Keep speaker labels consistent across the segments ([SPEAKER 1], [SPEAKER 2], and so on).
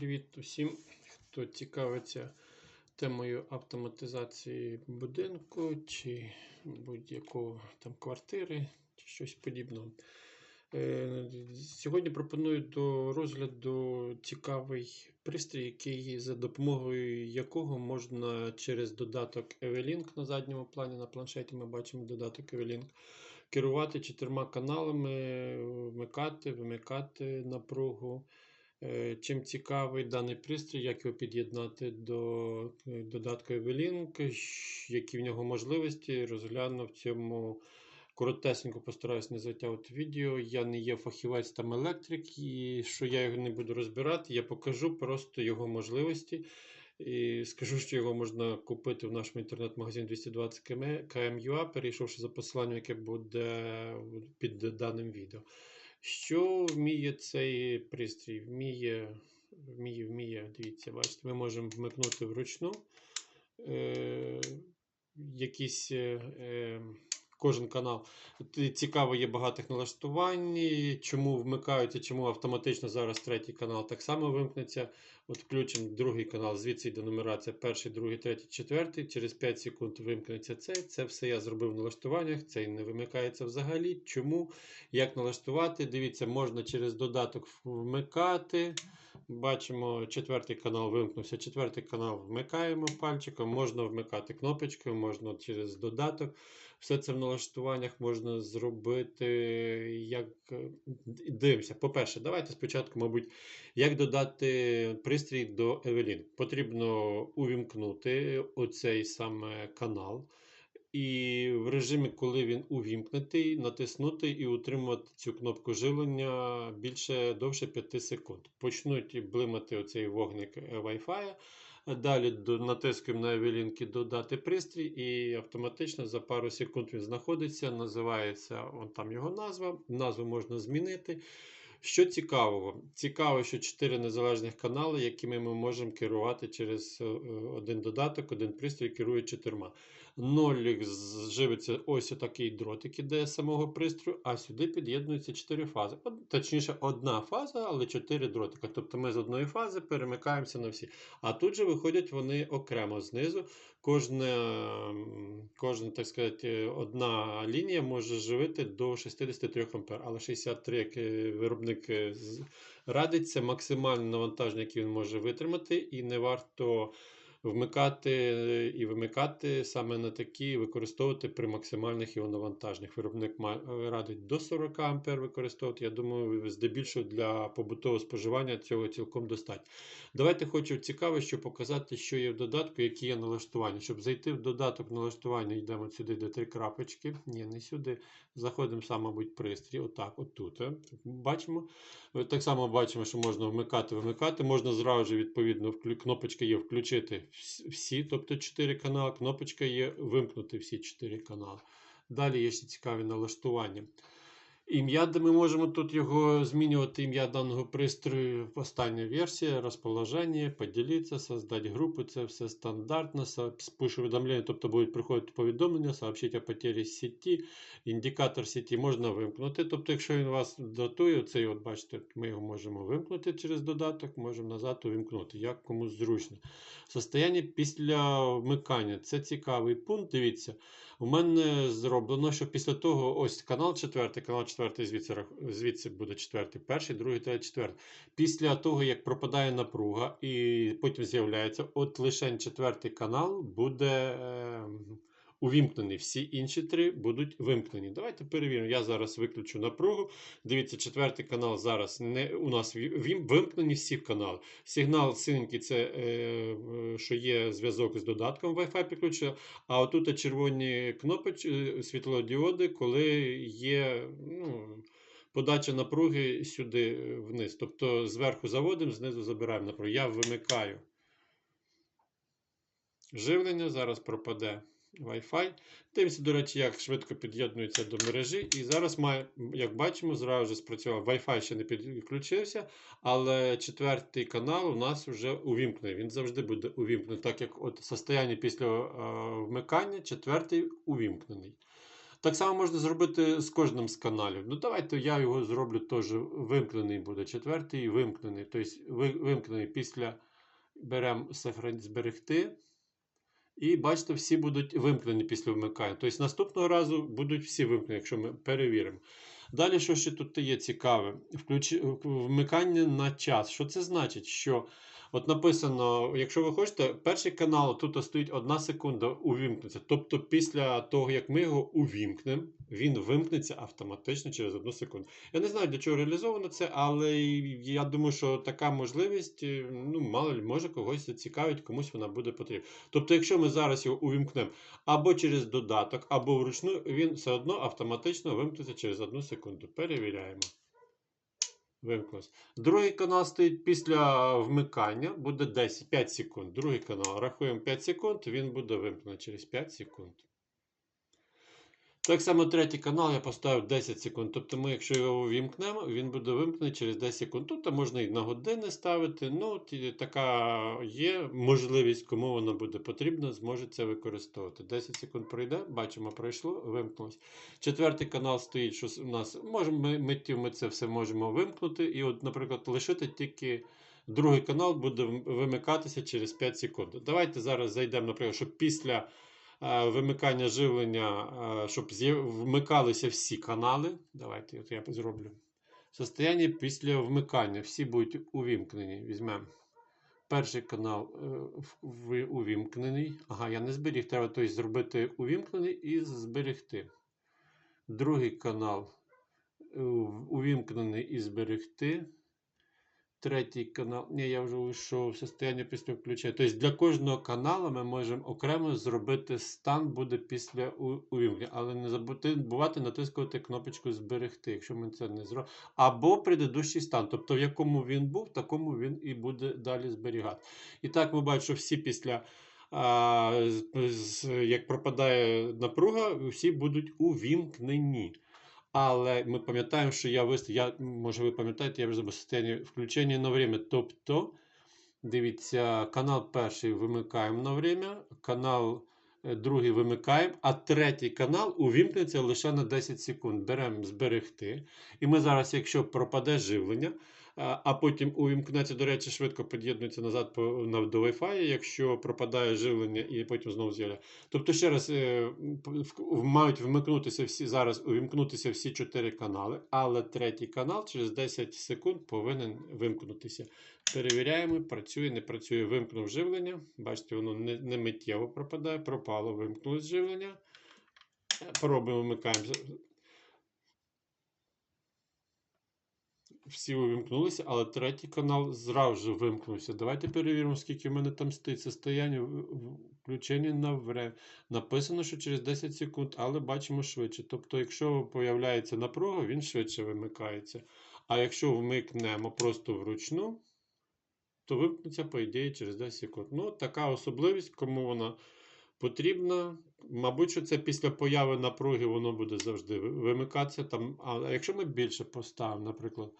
[SPEAKER 1] Привіт усім, хто цікавиться темою автоматизації будинку чи будь-якого там квартири чи щось подібного. Е, Сьогодні пропоную до розгляду цікавий пристрій, який за допомогою якого можна через додаток Evelink на задньому плані на планшеті ми бачимо додаток Evelink, керувати чотирма каналами, вмикати, вимикати напругу. Е, Чим цікавий даний пристрій, як його під'єднати до е, додатку Evelink, які в нього можливості, розгляну в цьому коротесенько постараюсь не затягувати відео. Я не є фахівець там електрик, і що я його не буду розбирати, я покажу просто його можливості. І скажу, що його можна купити в нашому інтернет-магазині 220 км, km.ua, перейшовши за посиланням, яке буде під даним відео. Що вміє цей пристрій? Вміє, вміє, вміє, дивіться, бачите, ми можемо вмикнути вручну е, якісь, е, е, кожен канал. Цікаво, є багатих налаштувань, чому вмикаються, чому автоматично зараз третій канал так само вимкнеться. От включимо другий канал, звідси йде нумерація, перший, другий, третій, четвертий. Через 5 секунд вимкнеться цей. Це все я зробив в налаштуваннях, цей не вимикається взагалі. Чому? Як налаштувати? Дивіться, можна через додаток вмикати. Бачимо, четвертий канал вимкнувся. Четвертий канал вмикаємо пальчиком, можна вмикати кнопочкою, можна через додаток. Все це в налаштуваннях можна зробити. Як... е, Дивимося. По-перше, давайте спочатку, мабуть, як додати пристрій до Evelyn. Потрібно увімкнути оцей саме канал. І в режимі, коли він увімкнутий, натиснути і утримувати цю кнопку живлення більше довше 5 секунд. Почнуть блимати оцей вогник Wi-Fi. Далі натискаємо на Евелінки додати пристрій, і автоматично за пару секунд він знаходиться. Називається он там його назва. Назву можна змінити. Що цікавого? Цікаво, що 4 незалежних канали, якими ми можемо керувати через е, один додаток, один пристрій керує чотирма. Нолік з- живиться ось такий дротик іде з самого пристрою, а сюди під'єднуються 4 фази. Точніше, одна фаза, але 4 дротика. Тобто ми з одної фази перемикаємося на всі. А тут же виходять вони окремо знизу. Кожна, кожна так сказати, одна лінія може живити до 63 А, але 63, як виробник е, радить, це максимальне навантаження, яке він може витримати, і не варто вмикати е, і вимикати саме на такі, використовувати при максимальних його навантаженнях. Виробник е, радить до 40 А використовувати. Я думаю, здебільшого для побутового споживання цього цілком достатньо. Давайте хочу цікаво, щоб показати, що є в додатку, які є налаштування. Щоб зайти в додаток налаштування, йдемо сюди, де три крапочки. Ні, не сюди. Заходимо сам, мабуть, пристрій. Отак, отут. е. Бачимо. Так само бачимо, що можна вмикати, вимикати. Можна зразу відповідно, кнопочка є включити всі, тобто 4 канали. Кнопочка є вимкнути всі 4 канали. Далі є ще цікаві налаштування. Ім'я, де ми можемо тут його змінювати, ім'я даного пристрою. Остання версія, розположення, поділитися, создати групу. Це все стандартно. Спиш увідомлення, тобто будуть приходити повідомлення, сообщити о потері сеті, індикатор сеті можна вимкнути. Тобто, якщо він вас датує, цей, от бачите, ми його можемо вимкнути через додаток, можемо назад увімкнути, як комусь зручно. Состояння після вмикання. Це цікавий пункт. Дивіться. У мене зроблено, що після того ось канал четвертий, канал четвертий звідси, звідси буде четвертий, перший, другий, третій, четвертий. Після того, як пропадає напруга і потім з'являється, от лише четвертий канал буде е, увімкнений. Всі інші три будуть вимкнені. Давайте перевіримо. Я зараз виключу напругу. Дивіться, четвертий канал зараз не у нас вимкнені всі канали. Сигнал синенький це е, е, що є зв'язок з додатком Wi-Fi підключення. А отут червоні кнопочки, світлодіоди, коли є ну, подача напруги сюди е, вниз. Тобто зверху заводимо, знизу забираємо напругу. Я вимикаю живлення, зараз пропаде Wi-Fi. Дивимося, до речі, як швидко під'єднується до мережі. І зараз, як бачимо, зразу ж спрацював. Wi-Fi ще не підключився, але четвертий канал у нас вже увімкнений. Він завжди буде увімкнений, так як от состояння після е, вмикання, четвертий увімкнений. Так само можна зробити з кожним з каналів. Ну, давайте я його зроблю теж вимкнений буде. Четвертий вимкнений. Тобто вимкнений після беремо зберегти. І бачите, всі будуть вимкнені після вмикання. Тобто наступного разу будуть всі вимкнені, якщо ми перевіримо. Далі, що ще тут є цікаве? Включ... Вмикання на час. Що це значить? Що от написано, якщо ви хочете, перший канал тут стоїть одна секунда, увімкнеться. Тобто, після того, як ми його увімкнемо, він вимкнеться автоматично через одну секунду. Я не знаю, для чого реалізовано це, але я думаю, що така можливість, ну, мало може когось зацікавить, комусь вона буде потрібна. Тобто, якщо ми зараз його увімкнемо або через додаток, або вручну, він все одно автоматично вимкнеться через одну секунду. Перевіряємо. Вимкнувся. Другий канал стоїть після вмикання, буде 10, 5 секунд. Другий канал. Рахуємо 5 секунд, він буде вимкнений через 5 секунд. Так само третій канал я поставив 10 секунд. Тобто ми, якщо його увімкнемо, він буде вимкнений через 10 секунд. Тут можна і на години ставити. Ну, така є можливість, кому воно буде потрібно, зможе це використовувати. 10 секунд пройде, бачимо, пройшло, вимкнулось. Четвертий канал стоїть, що у нас можемо ми, миттів ми це все можемо вимкнути. І, от, наприклад, лишити тільки. Другий канал буде вимикатися через 5 секунд. Давайте зараз зайдемо, наприклад, щоб після вимикання живлення, е, щоб вмикалися всі канали. Давайте от я зроблю. Состояння після вмикання. Всі будуть увімкнені. Візьмемо. Перший канал е, увімкнений. Ага, я не зберіг. Треба тобто, зробити увімкнений і зберегти. Другий канал е, увімкнений і зберегти. Третій канал. Ні, я вже вийшов в состояння після включення. Тобто для кожного каналу ми можемо окремо зробити стан буде після увімкнення. Але не забувати натискувати кнопочку зберегти, якщо ми це не зробимо. Або предыдущий стан. Тобто, в якому він був, такому він і буде далі зберігати. І так ми бачимо, що всі після. А, як пропадає напруга, всі будуть увімкнені. Але ми пам'ятаємо, що я вистав, я, може ви пам'ятаєте, я вже забув состояння включення на время. Тобто, дивіться, канал перший вимикаємо на время, канал е, другий вимикаємо, а третій канал увімкнеться лише на 10 секунд. Беремо зберегти. І ми зараз, якщо пропаде живлення, а потім увімкнеться, до речі, швидко під'єднується назад до Wi-Fi, якщо пропадає живлення і потім знову з'являється. Тобто, ще раз, е, мають вмикнутися всі зараз, увімкнутися всі чотири канали, але третій канал через 10 секунд повинен вимкнутися. Перевіряємо, працює, не працює, вимкнув живлення. Бачите, воно не, не миттєво пропадає, пропало, вимкнулось живлення. Е, Пробуємо, вмикаємо. Всі увімкнулися, але третій канал зразу вимкнувся. Давайте перевіримо, скільки в мене там стоїть состояння включення на время. Написано, що через 10 секунд, але бачимо швидше. Тобто, якщо появляється напруга, він швидше вимикається. А якщо вмикнемо просто вручну, то вимкнеться, по ідеї, через 10 секунд. Ну, така особливість, кому вона потрібна. Мабуть, що це після появи напруги воно буде завжди вимикатися. Там, а якщо ми більше поставимо, наприклад,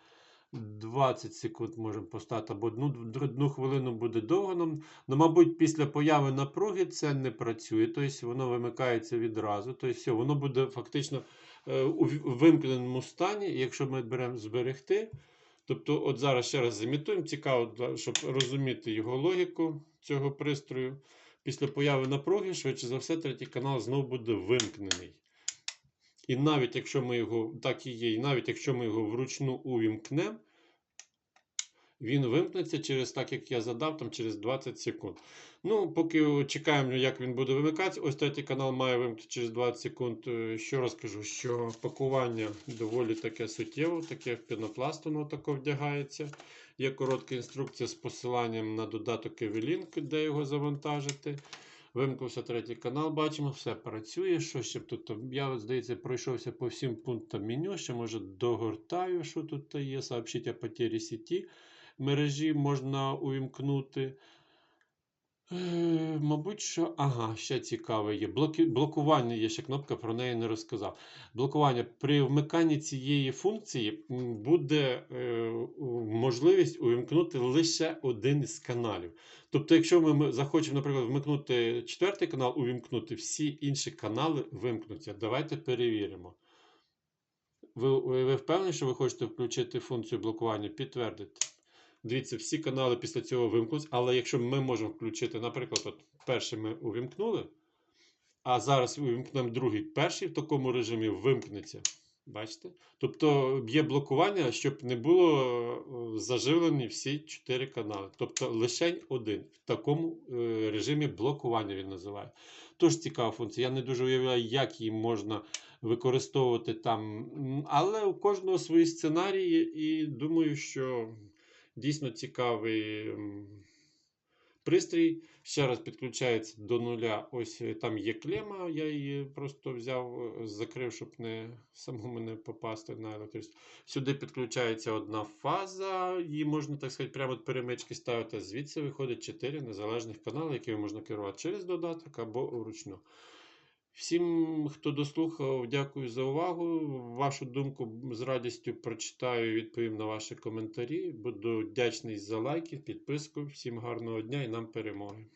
[SPEAKER 1] 20 секунд можемо поставити, або одну, одну хвилину буде довго. Нам, ну, мабуть, після появи напруги це не працює, тобто воно вимикається відразу. Тобто все, воно буде фактично е, у вимкненому стані, якщо ми беремо зберегти. Тобто, от зараз ще раз замітуємо, цікаво, щоб розуміти його логіку цього пристрою. Після появи напруги, швидше за все, третій канал знову буде вимкнений. І навіть якщо ми його, так і є, і навіть якщо ми його вручну увімкнемо, він вимкнеться через, так як я задав, там через 20 секунд. Ну, поки чекаємо, як він буде вимикатися. Ось третій канал має вимкнути через 20 секунд. Е, Ще раз кажу, що пакування доволі таке суттєво, таке в пінопласт воно тако вдягається. Є коротка інструкція з посиланням на додаток Evelink, де його завантажити. Вимкнувся третій канал, бачимо, все працює. Що ще б тут? Я, здається, пройшовся по всім пунктам меню. Ще може догортаю, що тут є. Сообщить о потері сіті Мережі можна увімкнути. Е, Мабуть, що. Ага, ще цікаве є. Блоки... Блокування є ще кнопка, про неї не розказав. Блокування. При вмиканні цієї функції буде е, можливість увімкнути лише один із каналів. Тобто, якщо ми, захочемо, наприклад, вмикнути четвертий канал, увімкнути, всі інші канали вимкнуться. Давайте перевіримо. Ви ви впевнені, що ви хочете включити функцію блокування? Підтвердити. Дивіться, всі канали після цього вимкнуться, але якщо ми можемо включити, наприклад, от перший ми увімкнули, а зараз увімкнемо другий, перший в такому режимі вимкнеться. Бачите? Тобто є блокування, щоб не було е, заживлені всі чотири канали. Тобто лише один. В такому е, режимі блокування він називає. Тож цікава функція. Я не дуже уявляю, як її можна використовувати там. Але у кожного свої сценарії, і думаю, що дійсно цікавий пристрій. Ще раз підключається до нуля. Ось е, там є клема, я її просто взяв, е, закрив, щоб не самому не попасти на електричність. Сюди підключається одна фаза, її можна, так сказати, прямо від перемички ставити. Звідси виходить 4 незалежних канали, якими можна керувати через додаток або вручну. Всім, хто дослухав, дякую за увагу. Вашу думку з радістю прочитаю і відповім на ваші коментарі. Буду вдячний за лайки, підписку. Всім гарного дня і нам перемоги!